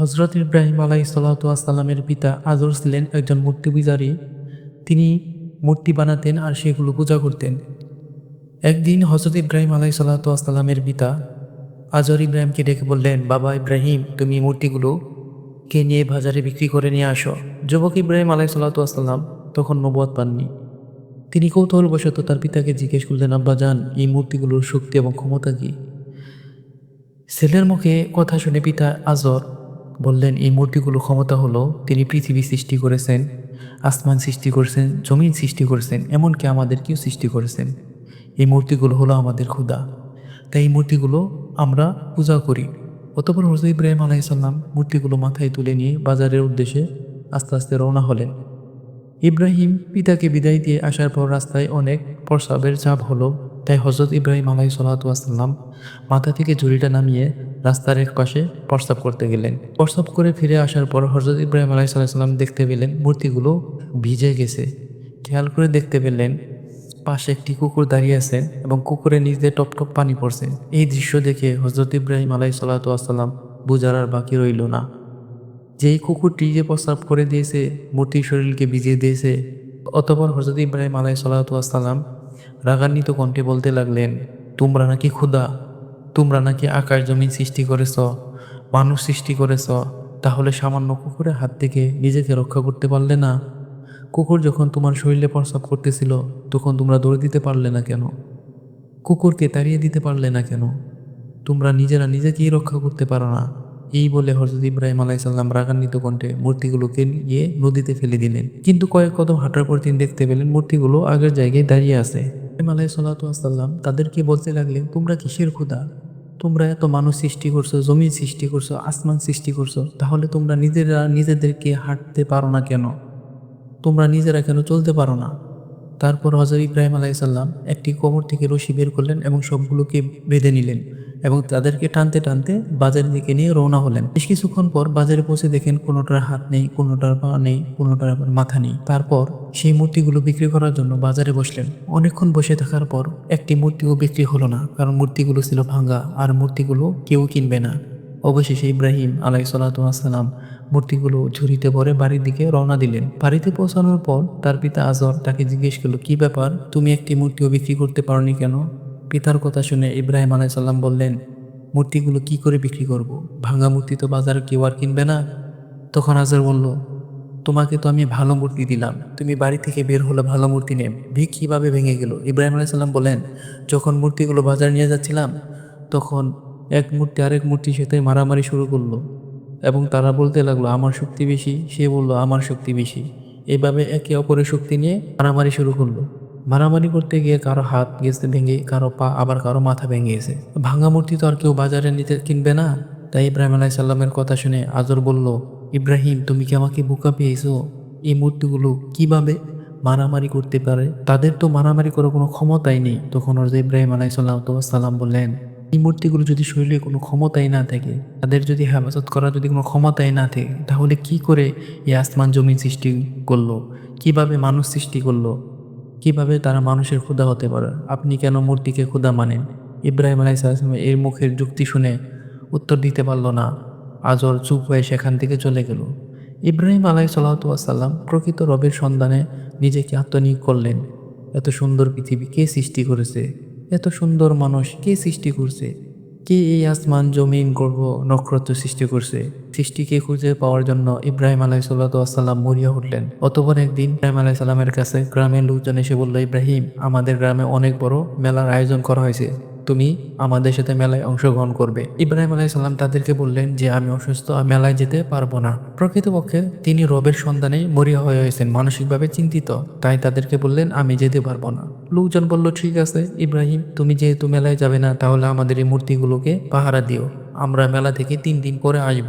হজরত ইব্রাহিম আলাই সাল্লাতামের পিতা আজর ছিলেন একজন মূর্তি পূজারী। তিনি মূর্তি বানাতেন আর সেগুলো পূজা করতেন। একদিন হজরত ইব্রাহিম আলাই সাল্লাতামের পিতা আজর ইব্রাহিমকে ডেকে বললেন, বাবা ইব্রাহিম, তুমি মূর্তিগুলো কে নিয়ে বাজারে বিক্রি করে নিয়ে আসো? যুবক ইব্রাহিম আলাই সাল্লাতাম তখন নবদ পাননি। তিনি কৌতূহলবশত তার পিতাকে জিজ্ঞেস করলেন, আব্বা যান এই মূর্তিগুলোর শক্তি এবং ক্ষমতা কী? ছেলের মুখে কথা শুনে পিতা আজর বললেন, এই মূর্তিগুলো ক্ষমতা হলো, তিনি পৃথিবী সৃষ্টি করেছেন, আসমান সৃষ্টি করেছেন, জমিন সৃষ্টি করেছেন, এমনকি আমাদেরকেও সৃষ্টি করেছেন। এই মূর্তিগুলো হলো আমাদের ক্ষুদা তাই এই মূর্তিগুলো আমরা পূজা করি। অতপর হজরত ইব্রাহিম আলাইসাল্লাম মূর্তিগুলো মাথায় তুলে নিয়ে বাজারের উদ্দেশ্যে আস্তে আস্তে রওনা হলেন। ইব্রাহিম পিতাকে বিদায় দিয়ে আসার পর রাস্তায় অনেক প্রসাবের চাপ হলো। তাই হজরত ইব্রাহিম আলাই সাল্লাম মাথা থেকে ঝুড়িটা নামিয়ে রাস্তার এক পাশে প্রস্রাব করতে গেলেন। প্রস্রাব করে ফিরে আসার পর হজরত ইব্রাহিম আলাই সাল্লাম দেখতে পেলেন মূর্তিগুলো ভিজে গেছে। খেয়াল করে দেখতে পেলেন পাশে একটি কুকুর দাঁড়িয়ে আছেন এবং কুকুরের নিচ দিয়ে টপ টপ পানি পড়ছে। এই দৃশ্য দেখে হজরত ইব্রাহিম আলাই সাল্লাম বুঝার আর বাকি রইল না। যেই কুকুরটি যে প্রস্রাব করে দিয়েছে মূর্তির শরীরকে ভিজিয়ে দিয়েছে, অতপর হজরত ইব্রাহিম আলাই সাল্লাম রাগান্বিত কণ্ঠে বলতে লাগলেন, তোমরা নাকি ক্ষুদা তোমরা নাকি আকাশ জমিন সৃষ্টি করেছ? মানুষ সৃষ্টি করেছ? তাহলে সামান্য কুকুরের হাত থেকে নিজেকে রক্ষা করতে পারলে না? কুকুর যখন তোমার শরীরে প্রস্রাব করতেছিল, তখন তোমরা দৌড়ে দিতে পারলে না কেন? কুকুরকে তাড়িয়ে দিতে পারলে না কেন? তোমরা নিজেরা নিজেকেই রক্ষা করতে পারো না। এই বলে হজরত ইব্রাহিম আলাইসাল্লাম রাগান্বিত কণ্ঠে মূর্তিগুলোকে নিয়ে নদীতে ফেলে দিলেন। কিন্তু কয়েক কদম হাঁটার পর তিনি দেখতে পেলেন মূর্তিগুলো আগের জায়গায় দাঁড়িয়ে আছে। ইব্রাহিম আলাই সাল্লাম তাদেরকে বলতে লাগলেন, তোমরা কিসের ক্ষুদা তোমরা এত মানুষ সৃষ্টি করছ জমি সৃষ্টি করছ, আসমান সৃষ্টি করছ, তাহলে তোমরা নিজেরা নিজেদেরকে হাঁটতে পারো না কেন? তোমরা নিজেরা কেন চলতে পারো না? তারপর হজরত ইব্রাহিম আলাইসাল্লাম একটি কোমর থেকে রশি বের করলেন এবং সবগুলোকে বেঁধে নিলেন। এবং তাদেরকে টানতে টানতে বাজারের দিকে নিয়ে রওনা হলেন। বেশ কিছুক্ষণ পর বাজারে পৌঁছে দেখেন কোনোটার হাত নেই, কোনোটার পা নেই, কোনোটার আবার মাথা নেই। তারপর সেই মূর্তিগুলো বিক্রি করার জন্য বাজারে বসলেন। অনেকক্ষণ বসে থাকার পর একটি মূর্তিও বিক্রি হলো না, কারণ মূর্তিগুলো ছিল ভাঙ্গা আর মূর্তিগুলো কেউ কিনবে না। অবশেষে ইব্রাহিম আলাই সাল্লাম মূর্তিগুলো ঝুড়িতে ভরে বাড়ির দিকে রওনা দিলেন। বাড়িতে পৌঁছানোর পর তার পিতা আজর তাকে জিজ্ঞেস করল, কি ব্যাপার? তুমি একটি মূর্তিও বিক্রি করতে পারোনি কেন? পিতার কথা শুনে ইব্রাহিম আলাইসাল্লাম বললেন, মূর্তিগুলো কি করে বিক্রি করব। ভাঙা মূর্তি তো বাজারে কেউ আর কিনবে না। তখন আজর বলল, তোমাকে তো আমি ভালো মূর্তি দিলাম। তুমি বাড়ি থেকে বের হলে ভালো মূর্তি নেব। ভিক কীভাবে ভেঙে গেল? ইব্রাহিম আলাইসাল্লাম বলেন যখন মূর্তিগুলো বাজারে নিয়ে যাচ্ছিলাম, তখন এক মূর্তি আরেক মূর্তির সাথে মারামারি শুরু করল এবং তারা বলতে লাগল, আমার শক্তি বেশি। সে বলল, আমার শক্তি বেশি। এইভাবে একে অপরের শক্তি নিয়ে মারামারি শুরু করল। মারামারি করতে গিয়ে কারও হাত গেছে ভেঙে, কারও পা আবার কারও মাথা ভেঙে গেছে ভাঙা মূর্তি তো আর কেউ বাজারে নিতে কিনবে না? তাই ইব্রাহিম আলাই সাল্লামের কথা শুনে আজর বলল, ইব্রাহিম, তুমি কি আমাকে বোকা পেয়েছ? এই মূর্তিগুলো কীভাবে মারামারি করতে পারে? তাদের তো মারামারি করার কোনো ক্ষমতাই নেই। তখন যে ইব্রাহিম আলাই সাল্লাম বললেন, এই মূর্তিগুলো যদি শরীরে কোনো ক্ষমতাই না থাকে, তাদের যদি হেফাজত করার যদি কোনো ক্ষমতাই না থাকে, তাহলে কি করে এই আসমান জমি সৃষ্টি করল? কীভাবে মানুষ সৃষ্টি করল? কীভাবে তারা মানুষের ক্ষুদা হতে পারে? আপনি কেন মূর্তিকে ক্ষুদা মানেন? ইব্রাহিম আলাইসালাম এর মুখের যুক্তি শুনে উত্তর দিতে পারল না। আজর চুপ হয়ে সেখান থেকে চলে গেল। ইব্রাহিম আলাই সাল্লাতাম প্রকৃত রবের সন্ধানে নিজেকে আত্মনিয়োগ করলেন। এত সুন্দর পৃথিবী কে সৃষ্টি করেছে? এত সুন্দর মানুষ কে সৃষ্টি করছে? কে এই আসমান জমিন গর্ভ নক্ষত্র সৃষ্টি করছে? সৃষ্টিকে খুঁজে পাওয়ার জন্য ইব্রাহিম আলাই সাল্লাম মরিয়া উঠলেন অতপর একদিন ইব্রাহিম আলাই সাল্লামের কাছে গ্রামের লোকজন এসে বলল, ইব্রাহিম, আমাদের গ্রামে অনেক বড় মেলার আয়োজন করা হয়েছে। তুমি আমাদের সাথে মেলায় অংশগ্রহণ করবে। ইব্রাহিম আলাইসাল্লাম তাদেরকে বললেন যে, আমি অসুস্থ মেলায় যেতে পারব না। প্রকৃতপক্ষে তিনি রবের সন্ধানে মরিয়া হয়ে হয়েছেন মানসিকভাবে চিন্তিত। তাই তাদেরকে বললেন, আমি যেতে পারব না। লোকজন বলল, ঠিক আছে, ইব্রাহিম, তুমি যেহেতু মেলায় যাবে না, তাহলে আমাদের এই মূর্তিগুলোকে পাহারা দিও। আমরা মেলা থেকে তিন দিন পরে আসব।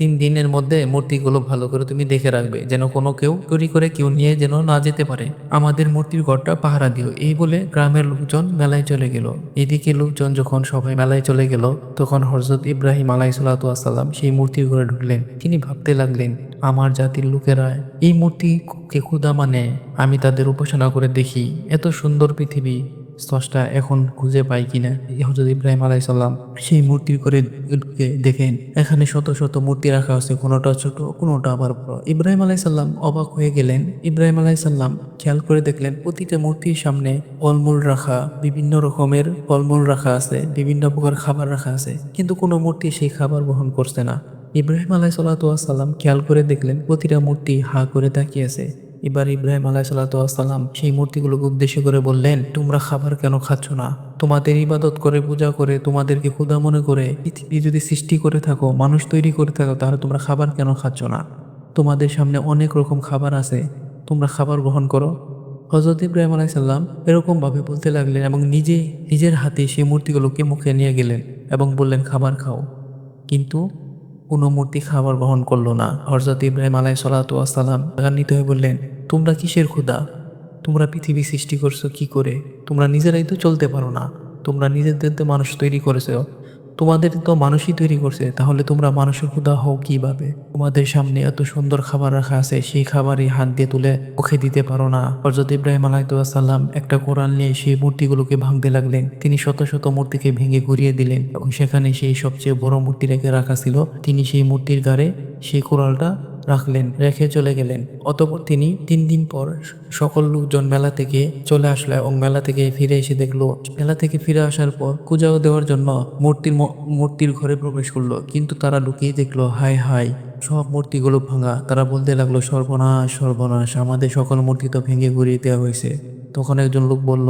তিন দিনের মধ্যে মূর্তিগুলো ভালো করে তুমি দেখে রাখবে, যেন কোনো কেউ চুরি করে কেউ নিয়ে যেন না যেতে পারে। আমাদের মূর্তির ঘরটা পাহারা দিও এই বলে গ্রামের লোকজন মেলায় চলে গেল। এদিকে লোকজন যখন সবাই মেলায় চলে গেল, তখন হজরত ইব্রাহিম আলাই সাল্লাম সেই মূর্তির ঘরে ঢুকলেন। তিনি ভাবতে লাগলেন, আমার জাতির লোকেরা এই মূর্তি কে ক্ষুদা মানে? আমি তাদের উপাসনা করে দেখি, এত সুন্দর পৃথিবী স্রষ্টা এখন খুঁজে পাই কিনা হজরত ইব্রাহিম আলাইসাল্লাম সেই মূর্তির করে দেখেন। এখানে শত শত মূর্তি রাখা আছে, কোনোটা ছোট, কোনোটা আবার বড়। ইব্রাহিম আলাই সাল্লাম অবাক হয়ে গেলেন। ইব্রাহিম আলাই সাল্লাম খেয়াল করে দেখলেন, প্রতিটা মূর্তির সামনে ফলমূল রাখা, বিভিন্ন রকমের ফলমূল রাখা আছে, বিভিন্ন প্রকার খাবার রাখা আছে। কিন্তু কোনো মূর্তি সেই খাবার বহন করছে না। ইব্রাহিম আলাই সাল্লাম খেয়াল করে দেখলেন, প্রতিটা মূর্তি হা করে তাকিয়েছে এবার ইব্রাহিম আলাই সাল্লাম সেই মূর্তিগুলোকে উদ্দেশ্য করে বললেন, তোমরা খাবার কেন খাচ্ছ না? তোমাদের ইবাদত করে, পূজা করে, তোমাদেরকে ক্ষুধা মনে করে, পৃথিবী যদি সৃষ্টি করে থাকো, মানুষ তৈরি করে থাকো, তাহলে তোমরা খাবার কেন খাচ্ছ না? তোমাদের সামনে অনেক রকম খাবার আছে, তোমরা খাবার গ্রহণ করো। হজরত ইব্রাহিম আলাইসাল্লাম এরকমভাবে বলতে লাগলেন এবং নিজে, নিজের হাতে সেই মূর্তিগুলোকে মুখে নিয়ে গেলেন এবং বললেন, খাবার খাও। কিন্তু কোনো মূর্তি খাবার গ্রহণ করল না। হরজত ইব্রাহিম আলাই সালাতাম রাগান্বিত হয়ে বললেন, তোমরা কিসের ক্ষুদা তোমরা পৃথিবী সৃষ্টি করছ কি করে? তোমরা নিজেরাই তো চলতে পারো না। তোমরা নিজেদের মানুষ তৈরি করেছ। তোমাদের তো মানুষই তৈরি করছে, তাহলে তোমরা মানুষের ক্ষুদা হও কীভাবে? তোমাদের সামনে এত সুন্দর খাবার রাখা আছে, সেই খাবারই হাত দিয়ে তুলে মুখে দিতে পারো না। হজরত ইব্রাহিম আলাইসাল্লাম একটা কোরআন নিয়ে সেই মূর্তিগুলোকে ভাঙতে লাগলেন। তিনি শত শত মূর্তিকে ভেঙে ঘুরিয়ে দিলেন এবং সেখানে সেই সবচেয়ে বড় মূর্তি রেখে রাখা ছিল। তিনি সেই মূর্তির গাড়ে সেই কোরআনটা রাখলেন, রেখে চলে গেলেন। অতপর তিনি তিন দিন পর সকল লোকজন মেলা থেকে চলে আসলো এবং মেলা থেকে ফিরে এসে দেখল, মেলা থেকে ফিরে আসার পর পূজাও দেওয়ার জন্য মূর্তির মূর্তির ঘরে প্রবেশ করল। কিন্তু তারা লুকিয়ে দেখল হাই হাই সব মূর্তিগুলো ভাঙা। তারা বলতে লাগল, সর্বনাশ সর্বনাশ, আমাদের সকল মূর্তি তো ভেঙে ঘুরিয়ে দেওয়া হয়েছে। তখন একজন লোক বলল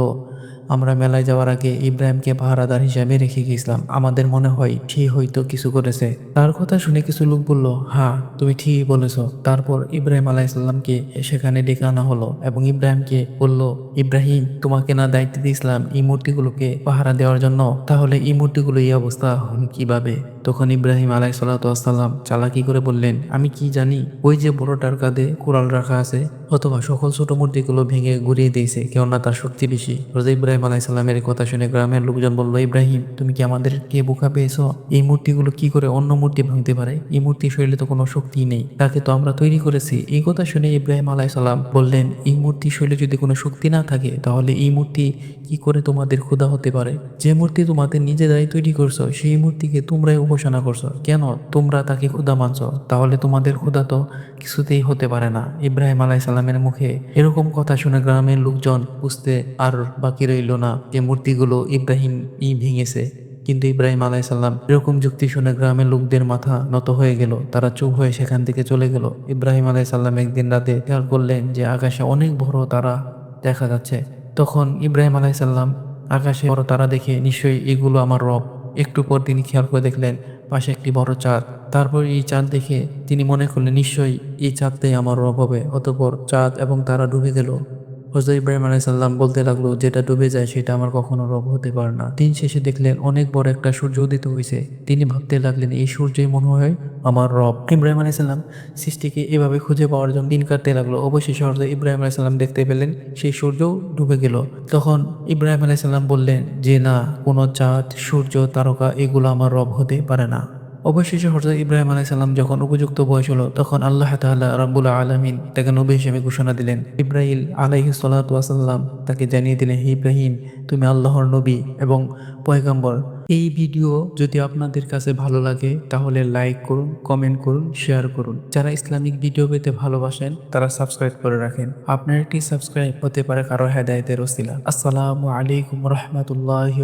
আমরা মেলায় যাওয়ার আগে ইব্রাহিমকে পাহারাদার হিসাবে রেখে গেছিলাম। আমাদের মনে হয় সে হয়তো কিছু করেছে। তার কথা শুনে কিছু লোক বলল হ্যাঁ তুমি ঠিকই বলেছ। তারপর ইব্রাহিম আলাইসাল্লামকে সেখানে ডেকে আনা হলো এবং ইব্রাহিমকে বলল, ইব্রাহিম, তোমাকে না দায়িত্ব দিয়েছিলাম এই মূর্তিগুলোকে পাহারা দেওয়ার জন্য। তাহলে এই মূর্তিগুলো এই অবস্থা হল কীভাবে? তখন ইব্রাহিম আলাই সাল্লাম চালাকি করে বললেন, আমি কি জানি, ওই যে বড়টার কাঁধে কোরাল রাখা আছে, অথবা সকল ছোট মূর্তিগুলো ভেঙে ঘুরিয়ে দিয়েছে, কেননা তার শক্তি বেশি। ইব্রাহিম আলাই সাল্লামের কথা শুনে গ্রামের লোকজন বলল, ইব্রাহিম, তুমি কি আমাদেরকে বোকা পেয়েছ? এই মূর্তিগুলো কি করে অন্য মূর্তি ভাঙতে পারে? এই মূর্তি শরীরে তো কোনো শক্তি নেই, তাকে তো আমরা তৈরি করেছি। এই কথা শুনে ইব্রাহিম আলাই সাল্লাম বললেন, এই মূর্তি শরীরে যদি কোনো শক্তি না থাকে, তাহলে এই মূর্তি কি করে তোমাদের ক্ষুধা হতে পারে? যে মূর্তি তোমাদের নিজেরাই তৈরি করছ, সেই মূর্তিকে তোমরাই উপাসনা করছ। কেন? তোমরা তাকে ক্ষুধা মানছো, তাহলে তোমাদের ক্ষুধা তো কিছুতেই হতে পারে না। ইব্রাহিম আলাই সাল্লামের মুখে এরকম কথা শুনে গ্রামের লোকজন বুঝতে আর বাকি রইল না যে মূর্তিগুলো ইব্রাহিম ই ভেঙেছে। কিন্তু ইব্রাহিম আলাইসাল্লাম এরকম যুক্তি শুনে গ্রামের লোকদের মাথা নত হয়ে গেল। তারা চুপ হয়ে সেখান থেকে চলে গেল। ইব্রাহিম আলাইসাল্লাম একদিন রাতে খেয়াল করলেন যে আকাশে অনেক বড় তারা দেখা যাচ্ছে। তখন ইব্রাহিম আলাইসাল্লাম আকাশে বড় তারা দেখে নিশ্চয়ই এগুলো আমার রব। একটু পর তিনি খেয়াল করে দেখলেন পাশে একটি বড় চাঁদ। তারপর এই চাঁদ দেখে তিনি মনে করলেন, নিশ্চয়ই এই চাঁদটাই আমার রব হবে। অতপর চাঁদ এবং তারা ডুবে গেল। হজরত ইব্রাহিম আলাইসাল্লাম বলতে লাগল, যেটা ডুবে যায় সেটা আমার কখনো রব হতে পারে না। দিন শেষে দেখলেন অনেক বড় একটা সূর্য উদিত হয়েছে তিনি ভাবতে লাগলেন, এই সূর্যই মনে হয় আমার রব। ইব্রাহিম আলাইসাল্লাম সৃষ্টিকে এভাবে খুঁজে পাওয়ার জন্য দিন কাটতে লাগল। অবশেষে হজরত ইব্রাহিম আলাইসাল্লাম দেখতে পেলেন, সেই সূর্য ডুবে গেল। তখন ইব্রাহিম আলাইসাল্লাম বললেন, যে না, কোনো চাঁদ সূর্য, তারকা এগুলো আমার রব হতে পারে না। অবশেষে হজরত ইব্রাহিম আলাইসাল্লাম যখন উপযুক্ত বয়স হলো, তখন আল্লাহ তাআলা রাব্বুল আলমিন তাকে নবী হিসেবে ঘোষণা দিলেন। ইব্রাহিম আলাইহি সাল্লাম তাকে জানিয়ে দিলেন ইব্রাহিম, তুমি আল্লাহর নবী এবং পয়গাম্বর। এই ভিডিও যদি আপনাদের কাছে ভালো লাগে, তাহলে লাইক করুন, কমেন্ট করুন, শেয়ার করুন। যারা ইসলামিক ভিডিও পেতে ভালোবাসেন, তারা সাবস্ক্রাইব করে রাখেন। আপনার একটি সাবস্ক্রাইব হতে পারে কারও হেদায়তের ওসিলা। আসসালামু আলাইকুম রহমতুল্লাহ